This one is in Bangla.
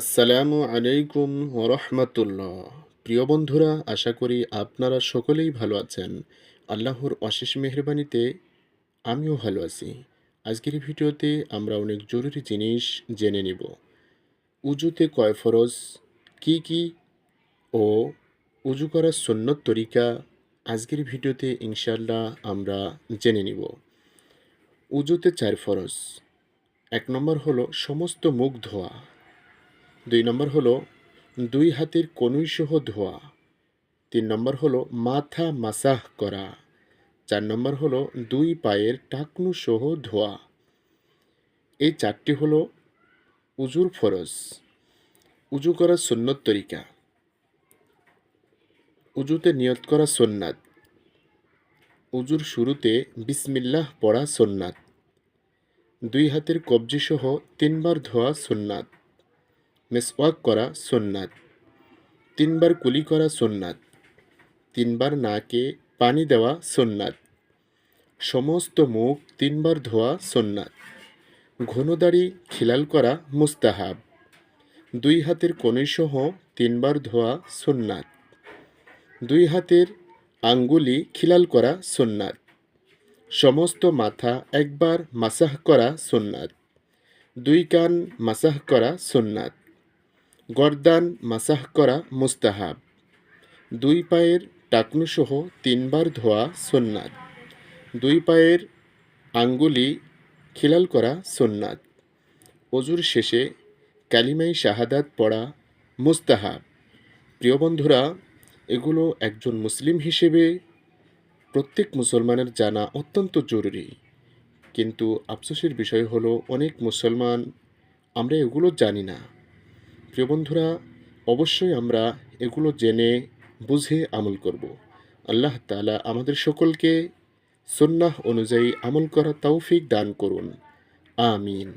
আসসালামু আলাইকুম রহমতুল্লাহ প্রিয় বন্ধুরা, আশা করি আপনারা সকলেই ভালো আছেন। আল্লাহর অশেষ মেহরবানিতে আমিও ভালো আছি। আজকের ভিডিওতে আমরা অনেক জরুরি জিনিস জেনে নিব। উজুতে কয় ফরজ, কি কি ও উজু করার সুন্নত তরিকা আজকের ভিডিওতে ইনশাল্লাহ আমরা জেনে নিব। উজুতে চার ফরজ, এক নম্বর হলো সমস্ত মুখ ধোয়া। দুই নম্বর হলো দুই হাতের কনুইসহ ধোয়া। তিন নম্বর হলো মাথা মাসাহ করা। চার নম্বর হলো দুই পায়ের টাকনু সহ ধোয়া। এই চারটি হলো উজুর ফরজ। উজু করা সুন্নত তরিকা। উজুতে নিয়ত করা সোননাথ উজুর শুরুতে বিসমিল্লাহ পড়া সোননাথ দুই হাতের কবজিসহ তিনবার ধোয়া সোননাথ মেসওয়াক করা সোননাথ। তিনবার কুলি করা সোননাথ। তিনবার নাকে পানি দেওয়া সোননাথ। সমস্ত মুখ তিনবার ধোয়া সোননাথ। ঘনদাড়ি খিলাল করা মুস্তাহাব। দুই হাতের কনিসহ তিনবার ধোয়া সোননাথ। দুই হাতের আঙ্গুলি খিলাল করা সোননাথ। সমস্ত মাথা একবার মাসাহ করা সোননাথ। দুই কান মাসাহ করা সোননাথ। গর্দান মাসাহ করা মুস্তাহাব। দুই পায়ের টাকনুসহ তিনবার ধোয়া সোননাথ দুই পায়ের আঙ্গুলি খিলাল করা সোননাথ অজুর শেষে কালিমাই শাহাদাত পড়া মুস্তাহাব। প্রিয় বন্ধুরা, এগুলো একজন মুসলিম হিসেবে প্রত্যেক মুসলমানের জানা অত্যন্ত জরুরি। কিন্তু আফসোসের বিষয় হলো, অনেক মুসলমান, আমরা এগুলো জানি না। প্রিয় বন্ধুরা, অবশ্যই আমরা এগুলো জেনে, বুঝে আমল করব। আল্লাহ তালা আমাদের সকলকে সন্ন্যাহ অনুযায়ী আমল করা তৌফিক দান করুন। আমিন।